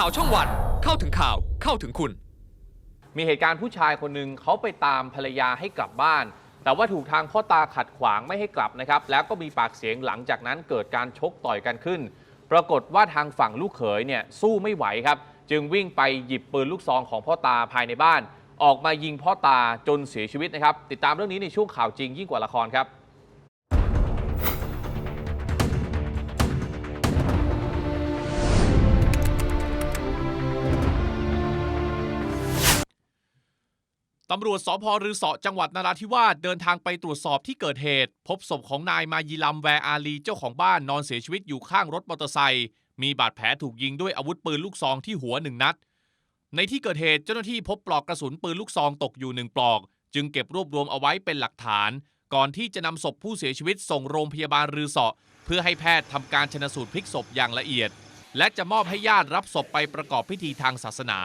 ข่าวช่องวันเข้าถึงข่าวเข้าถึงคุณ มีเหตุการณ์ผู้ชายคนหนึ่งเขาไปตามภรรยาให้กลับบ้าน แต่ว่าถูกทางพ่อตาขัดขวางไม่ให้กลับนะครับ แล้วก็มีปากเสียงหลังจากนั้นเกิดการชกต่อยกันขึ้น ปรากฏว่าทางฝั่งลูกเขยเนี่ยสู้ไม่ไหวครับ จึงวิ่งไปหยิบปืนลูกซองของพ่อตาภายในบ้าน ออกมายิงพ่อตาจนเสียชีวิตนะครับ ติดตามเรื่องนี้ในช่วงข่าวจริงยิ่งกว่าละครครับ ตำรวจสพรือเสาะจังหวัดนราธิวาสเดินทางไปตรวจสอบที่เกิดเหตุ พบศพของนายมายีลัมแวร์อาลีเจ้าของบ้านนอนเสียชีวิตอยู่ข้างรถมอเตอร์ไซค์มีบาดแผลถูกยิงด้วยอาวุธปืนลูกซองที่หัวหนึ่งนัด ในที่เกิดเหตุเจ้าหน้าที่พบปลอกกระสุนปืนลูกซองตกอยู่หนึ่งปลอก จึงเก็บรวบรวมเอาไว้เป็นหลักฐาน ก่อนที่จะนำศพผู้เสียชีวิตส่งโรงพยาบาลรือเสาะเพื่อให้แพทย์ทำการชนสูตรพลิกศพอย่างละเอียด และจะมอบให้ญาติรับศพไปประกอบพิธีทางศาสนา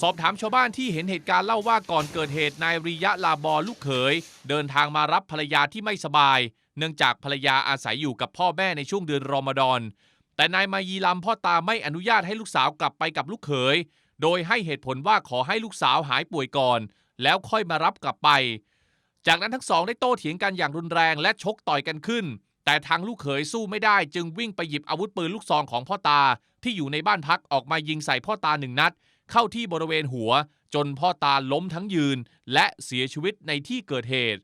สอบถามชาวบ้านที่เห็นเหตุการณ์เล่าว่าก่อนเกิดเหตุนายริยะลาบอลูกเขย เดินทางมารับภรรยาที่ไม่สบาย เนื่องจากภรรยาอาศัยอยู่กับพ่อแม่ในช่วงเดือนรอมฎอนแต่นายมายีลัมพ่อตาไม่อนุญาตให้ลูกสาวกลับไปกับลูกเขย โดยให้เหตุผลว่าขอให้ลูกสาวหายป่วยก่อน แล้วค่อยมารับกลับไป จากนั้นทั้งสองได้โต้เถียงกันอย่างรุนแรงและชกต่อยกันขึ้น แต่ทางลูกเขยสู้ไม่ได้จึงวิ่งไปหยิบอาวุธปืนลูกซองของพ่อตาที่อยู่ในบ้านพักออกมายิงใส่พ่อตาหนึ่งนัด เข้าที่บริเวณหัว จนพ่อตาล้มทั้งยืน และเสียชีวิตในที่เกิดเหตุ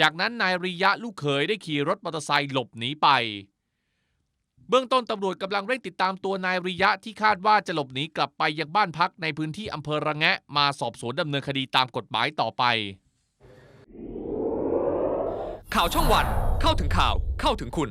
จากนั้นนายริยะลูกเขยได้ขี่รถมอเตอร์ไซค์หลบหนีไป เบื้องต้นตำรวจกำลังเร่งติดตามตัวนายริยะที่คาดว่าจะหลบหนีกลับไปยังบ้านพักในพื้นที่อำเภอระแงะ มาสอบสวนดำเนินคดีตามกฎหมายต่อไป ข่าวช่องวันเข้าถึงข่าวเข้าถึงคุณ